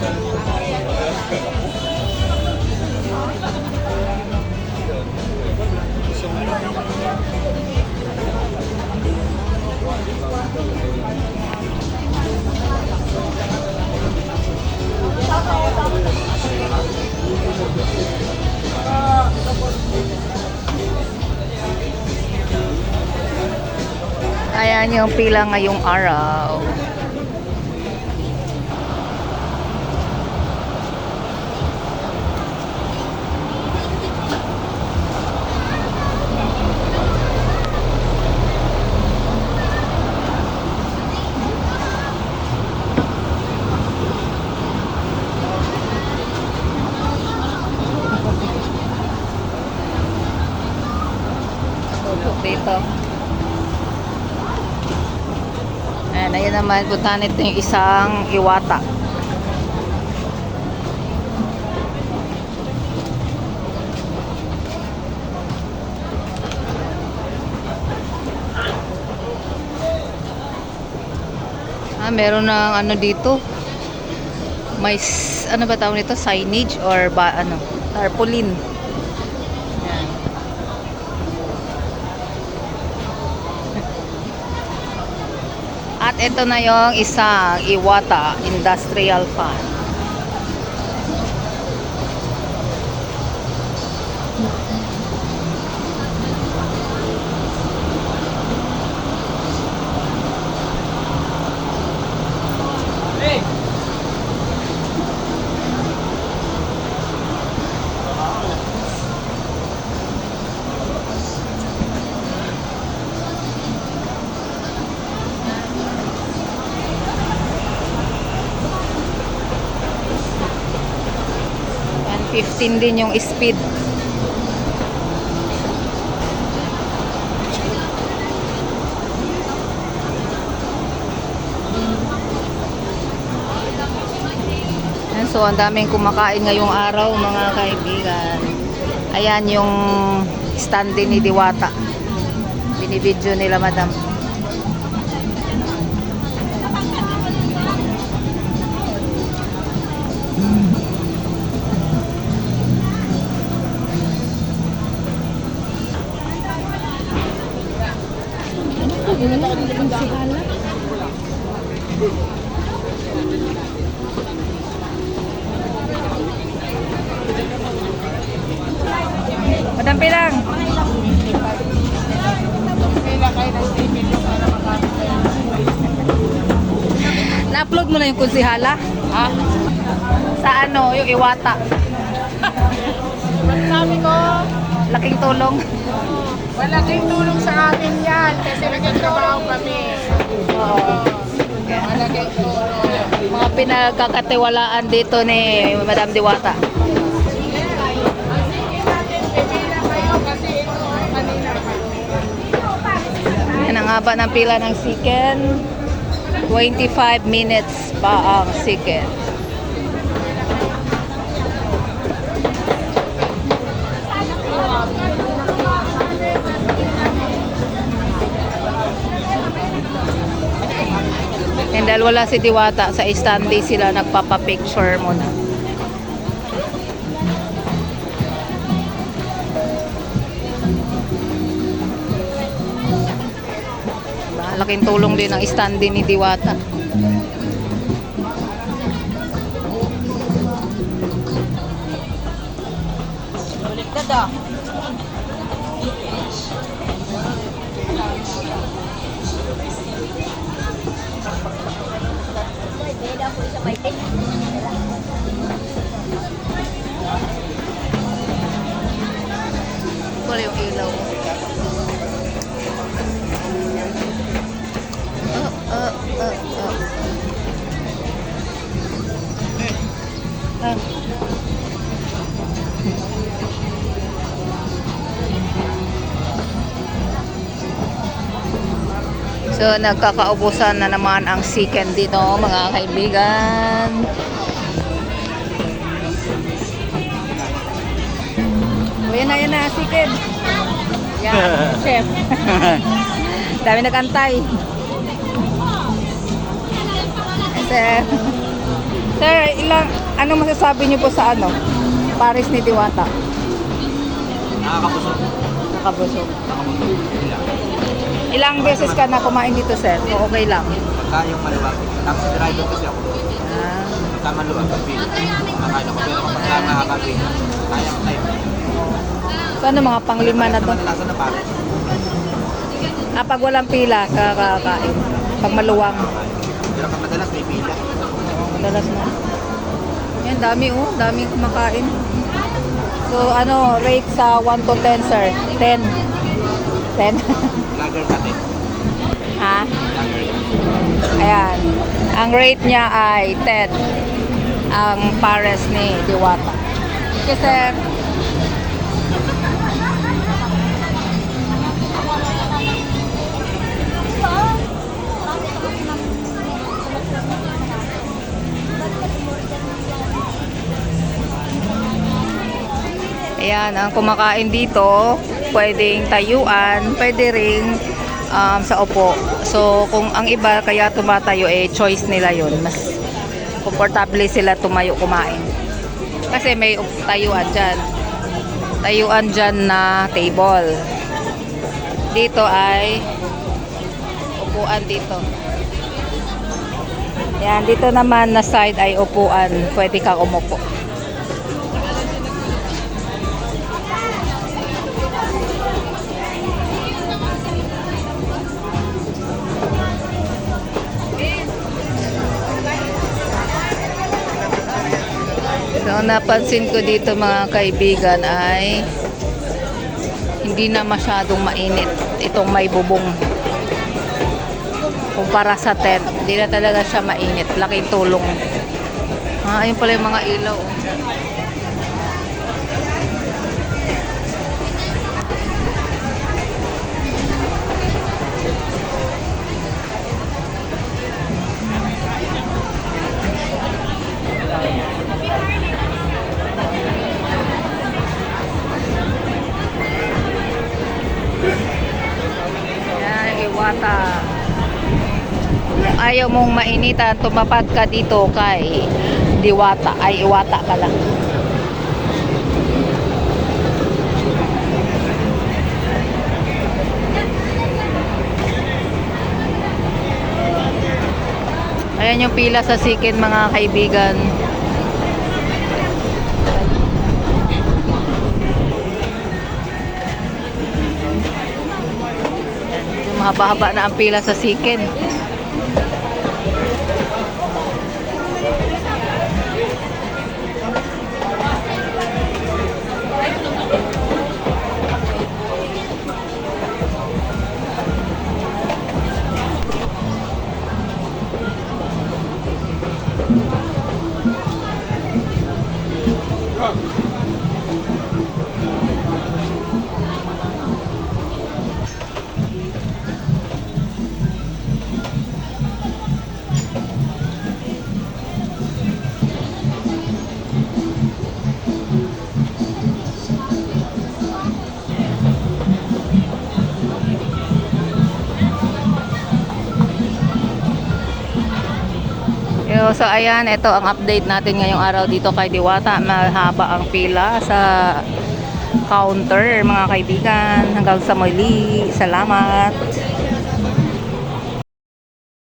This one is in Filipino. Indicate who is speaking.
Speaker 1: Ayan yung pila ngayong araw. Dito. Ayan, ayan naman, puntahan ito yung isang iwata. Ah, meron ng ano dito. May, ano ba tawag nito? Signage or ba, ano? Tarpaulin. Ito na yung isang Iwata Industrial Fan. 15 din yung speed. So, ang daming kumakain ngayong araw, mga kaibigan. Ayan yung stand din ni Diwata. Binibidyo nila, madam. Madam Pilang. Na-upload mo na yung kunsihala?
Speaker 2: Ha?
Speaker 1: Sa ano, yung Iwata.
Speaker 2: Sabi ko,
Speaker 1: Laking tulong.
Speaker 2: malaking tulong sa amin yan kasi nagtatrabaho kami. Oo. Malaking tulong.
Speaker 1: Mga pinagkakatiwalaan dito ni Madam Diwata. Haba ng pila ng Siken. 25 minutes pa ang Siken. And dahil wala si Diwata, sa standee sila nagpapapicture muna. Malaking tulong din ang standee ni Diwata. So, nagkakaubusan na naman ang second dito, mga kaibigan. O, yan na, yan na, second. Yan, chef. Dami nagantay. Chef. Sir, ilang, ano masasabi niyo po sa ano? Paris ni Diwata.
Speaker 3: Nakakabusog.
Speaker 1: Nakabusog.
Speaker 3: Nakabusog. Ilang.
Speaker 1: Beses ka na kumain dito, sir? O okay lang?
Speaker 3: Pagka yung maluwag. Tapos driver kasi ako.
Speaker 1: Ah,
Speaker 3: Pagka maluwag, pag-bill. Makain ako. Pero kapag mahaba-bill, kaya ko tayo.
Speaker 1: so ano mga panglima na to?
Speaker 3: Kadalasan na pare.
Speaker 1: Ah, pag walang pila, kakakain. Pag maluwang.
Speaker 3: Pero pag madalas may pila.
Speaker 1: Oo, madalas na. Yan, dami oh. Dami kumakain. So, ano, rate sa 1 to 10, sir? 10. 10?
Speaker 3: Lager natin.
Speaker 1: ha?
Speaker 3: Lager yan.
Speaker 1: Ayan. Ang rate niya ay 10. Ang pares ni Diwata. Okay, sir. Ayan, ang kumakain dito, pwedeng tayuan, pwede ring um, sa upo. So, kung ang iba kaya tumatayo, eh, choice nila yon Mas komportable sila tumayo kumain. Kasi may tayuan dyan. Tayuan dyan na table. Dito ay upuan dito. Yan, dito naman na side ay upuan. Pwede kang umupo. Napansin ko dito mga kaibigan ay hindi na masyadong mainit itong may bubong. Kumpara sa tent, hindi na talaga siya mainit. Laking tulong. Ah, ayun pala yung mga ilaw. oh. Yan, Ayaw mong mainitan, tumapad ka dito kay diwata. Ay, iwata ka lang. Ayan yung pila sa sikin mga kaibigan. Mahaba-haba na ang pila sa sikin. Yo, so ayan, ito ang update natin ngayong araw dito kay Diwata. Mahaba ang pila sa counter mga kaibigan. Hanggang sa muli. Salamat.